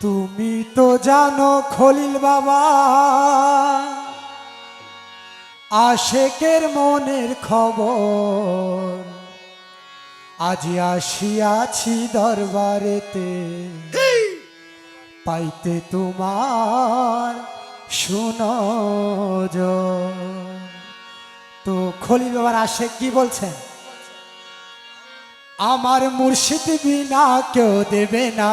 তুমি তো জানো খলিল বাবা। আশেকের মনের খবর। আজ আসিয়াছি দরবারেতে। পাইতে তোমার শুনো তো খলিল বাবার আশেক কি বলছেন? আমার মুর্শিদ বিনা কেউ দেবে না।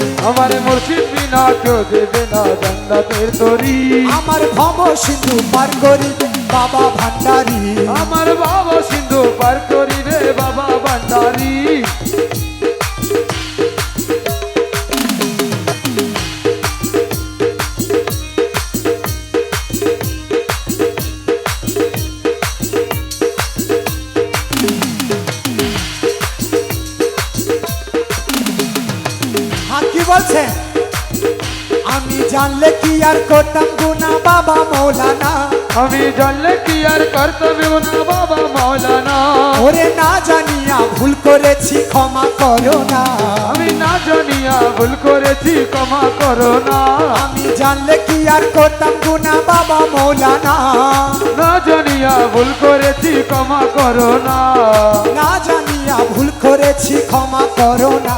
আমার মুর্শিদ বিনা কেউ দেবে না জান্নাতের তরি। আমার ভব সিন্ধু পার করি বাবা ভান্ডারি। আমার বাবা সিন্ধু পার করি রে বাবা ভান্ডারি। বলছে আমি জানলে কি আর করতাম গুনা বাবা মৌলানা? আমি জানলে কি আর কর্তব্য না বাবা মৌলানা? ওরে না জানিয়া ভুল করেছি ক্ষমা করো না। আমি না জানিয়া ভুল করেছি ক্ষমা করো না। আমি জানলে কি আর করতাম গুনা বাবা মৌলানা? না জানিয়া ভুল করেছি ক্ষমা করো না। না জানিয়া ভুল করেছি ক্ষমা করো না।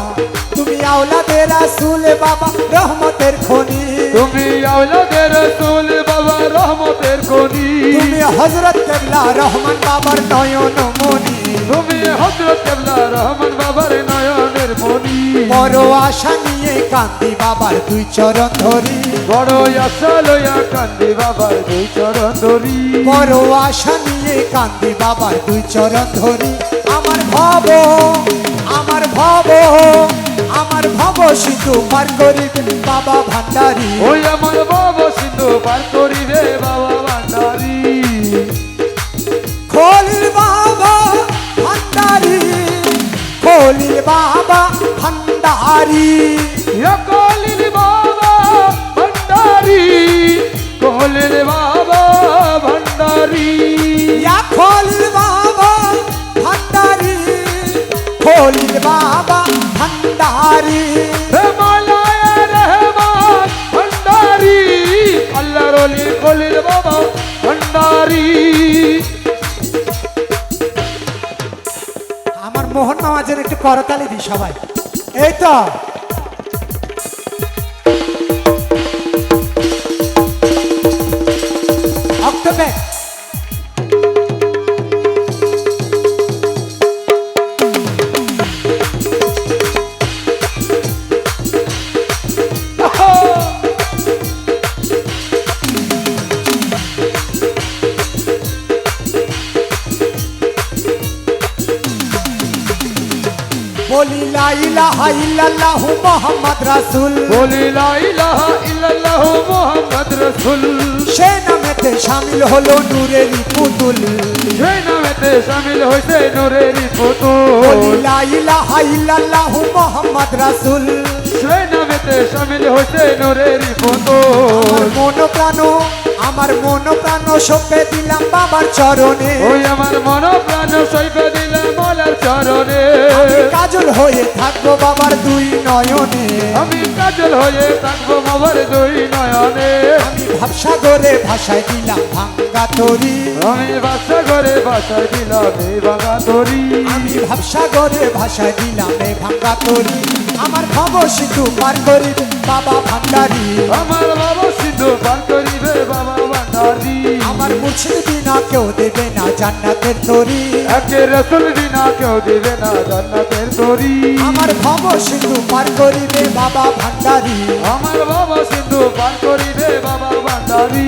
তুমি আওলাদের আসুল বাবা রহমতের খনি। তুমি আওলাদের রসুল বাবা রহমতের কনি তুমি হজরত কেবলা রহমান বাবার নয়ন মনি তুমি হজরত কেবলা রহমান বাবার নয়নের মনি বড় আশা নিয়ে কান্দি বাবার দুই চরণ ধরি। বড় আশা লইয়া কান্দি বাবার দুই চরণ ধরি। বড় আশা নিয়ে কান্দি বাবার দুই চরণ ধরি। আমার ভব আমার ভব আমার ভব সিধু পার করি বাবা ভান্ডারি। ওই আমার ভব সিন্ধু পার করি রে বাবা ভান্ডারি। খলিল বাবা ভান্ডারি খলিল বাবা ভান্ডারি। কলিল বাবা ভান্ডারি। আমার মোহন মামাজের একটু করতালি দিই সবাই। এই তো। বলি লা ইলাহা ইল্লাল্লাহু মুহাম্মদ রাসূল বলি লা ইলাহা ইল্লাল্লাহু মুহাম্মদ রাসূল সে নামেতে শামিল হলো নূরের পুতুল সেই নামেতে শামিল হইছে নূরের বলি পুতুল লা ইলাহা ইল্লাল্লাহু মুহাম্মদ রাসূল সেই নামেতে শামিল হইছে নূরের পুতুল মন প্রাণ আমার মন প্রাণ সপে দিলাম বাবার চরণে। ওই আমার মন প্রাণ সইবে দিলাম বলার চরণে। কাজল হয়ে থাকব বাবার দুই নয়নে। আমি কাজল হয়ে থাকব বাবার দুই নয়নে। আমি ভাবসাগরে ভাষায় দিলাম ভাঙ্গা তরি। আমি বাসা করে ভাষায় দিলাম বাগা তরি। আমি ভাবসাগরে ভাষায় দিলাম ভাঙ্গা তরি। আমার খবর সিধু পার করি বাবা ভান্ডারি। আমার বাবা সিন্ধু পার করিবে বাবা ভান্ডারি। আমার মুর্শিদ বিনা কেউ দেবে না জান্নাতের তরি। একে রসুল বিনা কেউ দিবে না জান্নাতের তরি। আমার খবর সিধু পার করিবে বাবা ভান্ডারি। আমার বাবা সিন্ধু পার করিবে বাবা ভান্ডারি।